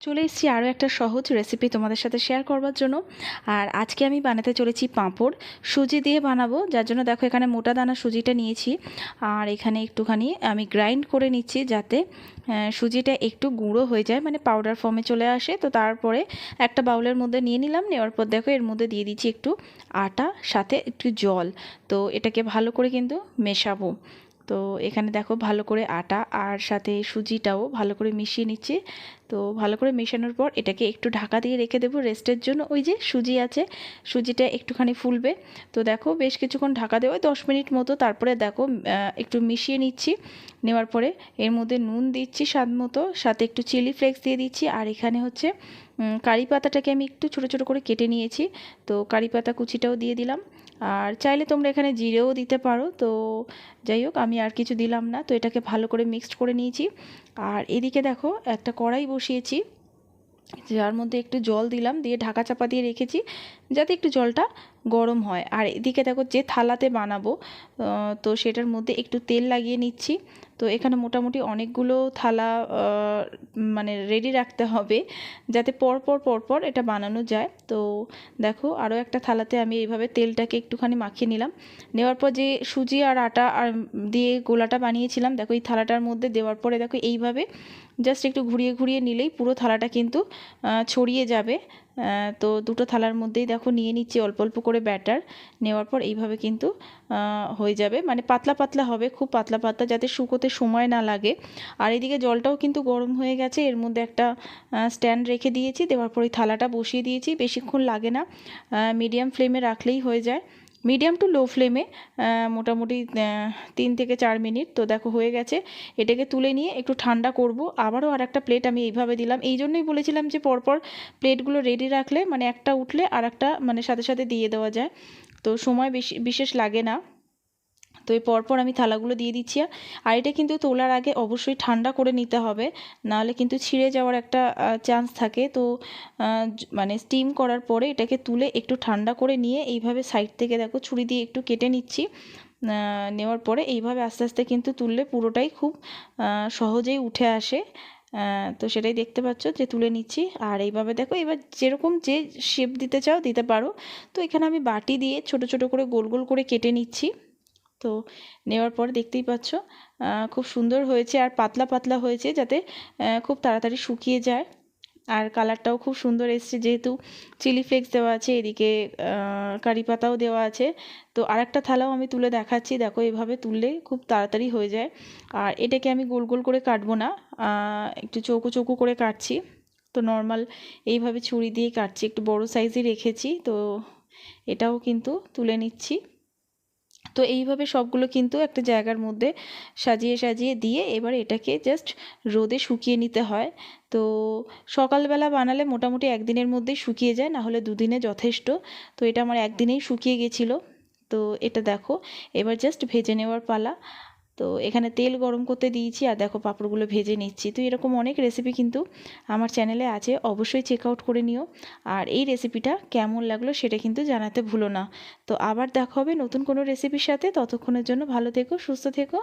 চলে এসেছি আরও একটা সহজ রেসিপি তোমাদের সাথে শেয়ার করবার জন্য। আর আজকে আমি বানাতে চলেছি পাঁপড়। সুজি দিয়ে বানাবো, যার জন্য দেখো এখানে মোটা দানা সুজিটা নিয়েছি। আর এখানে একটুখানি আমি গ্রাইন্ড করে নিচ্ছি যাতে সুজিটা একটু গুঁড়ো হয়ে যায় মানে পাউডার ফর্মে চলে আসে। তো তারপরে একটা বাউলের মধ্যে নিয়ে নিলাম, নেওয়ার পর দেখো এর মধ্যে দিয়ে দিচ্ছি একটু আটা, সাথে একটু জল। তো এটাকে ভালো করে কিন্তু মেশাবো। তো এখানে দেখো ভালো করে আটা আর সাথে সুজিটাও ভালো করে মিশিয়ে নিচ্ছি। তো ভালো করে মেশানোর পর এটাকে একটু ঢাকা দিয়ে রেখে দেবো রেস্টের জন্য। ওই যে সুজি আছে, সুজিটা একটুখানি ফুলবে। তো দেখো বেশ কিছুক্ষণ ঢাকা দেওয়া দশ মিনিট মতো। তারপরে দেখো একটু মিশিয়ে নিচ্ছি। নেওয়ার পরে এর মধ্যে নুন দিচ্ছি স্বাদ মতো, সাথে একটু চিলি ফ্লেক্স দিয়ে দিচ্ছি। আর এখানে হচ্ছে কারি পাতাটাকে আমি একটু ছোটো ছোটো করে কেটে নিয়েছি। তো কারি পাতা কুচিটাও দিয়ে দিলাম। আর চাইলে তোমরা এখানে জিরেও দিতে পারো। তো যাই হোক, আমি আর কিছু দিলাম না। তো এটাকে ভালো করে মিক্সড করে নিয়েছি। আর এদিকে দেখো, একটা কড়াই বসিয়েছি। যার মধ্যে একটু জল দিলাম, দিয়ে ঢাকা চাপা দিয়ে রেখেছি, যাতে একটু জলটা গরম হয়। আর এদিকে দেখো, যে থালাতে বানাবো তো সেটার মধ্যে একটু তেল লাগিয়ে নিচ্ছি। তো এখানে মোটামুটি অনেকগুলো থালা মানে রেডি রাখতে হবে যাতে পরপর পরপর এটা বানানো যায়। তো দেখো আরও একটা থালাতে আমি এইভাবে তেলটাকে একটুখানি মাখিয়ে নিলাম। নেওয়ার পর যে সুজি আর আটা আর দিয়ে গোলাটা বানিয়েছিলাম, দেখো এই থালাটার মধ্যে দেওয়ার পরে দেখো এইভাবে জাস্ট একটু ঘুরিয়ে ঘুরিয়ে নিলেই পুরো থালাটা কিন্তু ছড়িয়ে যাবে। তো দুটো থালার মধ্যেই দেখো নিয়ে নিচ্ছি অল্প অল্প করে ব্যাটার। নেওয়ার পর এইভাবে কিন্তু হয়ে যাবে। মানে পাতলা পাতলা হবে, খুব পাতলা পাতলা যাতে শুকোতে সময় না লাগে। আর এদিকে জলটাও কিন্তু গরম হয়ে গেছে। এর মধ্যে একটা স্ট্যান্ড রেখে দিয়েছি। দেওয়ার পর ওই থালাটা বসিয়ে দিয়েছি। বেশিক্ষণ লাগে না। মিডিয়াম ফ্লেমে রাখলেই হয়ে যায়। মিডিয়াম টু লো ফ্লেমে মোটামুটি তিন থেকে চার মিনিট। তো দেখো, হয়ে গেছে। এটাকে তুলে নিয়ে একটু ঠান্ডা করব। আবারও আর একটা প্লেট আমি এইভাবে দিলাম। এই জন্যই বলেছিলাম যে, পরপর প্লেটগুলো রেডি রাখলে মানে একটা উঠলে আর একটা মানে সাথে সাথে দিয়ে দেওয়া যায়। তো সময় বেশি, বিশেষ লাগে না। তো এই পরপর আমি থালাগুলো দিয়ে দিচ্ছি আর এটা কিন্তু তোলার আগে অবশ্যই ঠান্ডা করে নিতে হবে, নাহলে কিন্তু ছিঁড়ে যাওয়ার একটা চান্স থাকে। তো মানে স্টিম করার পরে এটাকে তুলে একটু ঠান্ডা করে নিয়ে এইভাবে সাইড থেকে দেখো ছুরি দিয়ে একটু কেটে নিচ্ছি। নেওয়ার পরে এইভাবে আস্তে আস্তে কিন্তু তুললে পুরোটাই খুব সহজেই উঠে আসে। তো সেটাই দেখতে পাচ্ছ যে তুলে নিচ্ছি। আর এইভাবে দেখো এবার যেরকম যে শেপ দিতে চাও দিতে পারো। তো এখানে আমি বাটি দিয়ে ছোট ছোট করে গোল গোল করে কেটে নিচ্ছি। তো নেওয়ার পরে দেখতেই পাচ্ছ খুব সুন্দর হয়েছে আর পাতলা পাতলা হয়েছে যাতে খুব তাড়াতাড়ি শুকিয়ে যায়। আর কালারটাও খুব সুন্দর এসছে যেহেতু চিলি ফ্লেক্স দেওয়া আছে, এদিকে কারি পাতাও দেওয়া আছে। তো আর একটা থালাও আমি তুলে দেখাচ্ছি, দেখো এভাবে তুললে খুব তাড়াতাড়ি হয়ে যায়। আর এটাকে আমি গোল গোল করে কাটবো না একটু চৌকো চৌকো করে কাটছি। তো নর্মাল এইভাবে ছুরি দিয়ে কাটছি, একটু বড় সাইজই রেখেছি, তো এটাও কিন্তু তুলে নিচ্ছি। তো এইভাবে সবগুলো কিন্তু একটা জায়গার মধ্যে সাজিয়ে সাজিয়ে দিয়ে এবার এটাকে জাস্ট রোদে শুকিয়ে নিতে হয়। তো সকালবেলা বানালে মোটামুটি একদিনের মধ্যেই শুকিয়ে যায় না হলে দুদিনে যথেষ্ট। তো এটা আমার একদিনেই শুকিয়ে গেছিল। তো এটা দেখো, এবার জাস্ট ভেজে নেওয়ার পালা। তো এখানে তেল গরম করতে দিয়েছি আর দেখো পাঁপড়গুলো ভেজে নিচ্ছি। তো এরকম অনেক রেসিপি কিন্তু আমার চ্যানেলে আছে, অবশ্যই চেক আউট করে নিও। আর এই রেসিপিটা কেমন লাগল সেটা কিন্তু জানাতে ভুলো না। তো আবার দেখা হবে নতুন কোনো রেসিপির সাথে। ততক্ষণের জন্য ভালো থেকো, সুস্থ থেকো।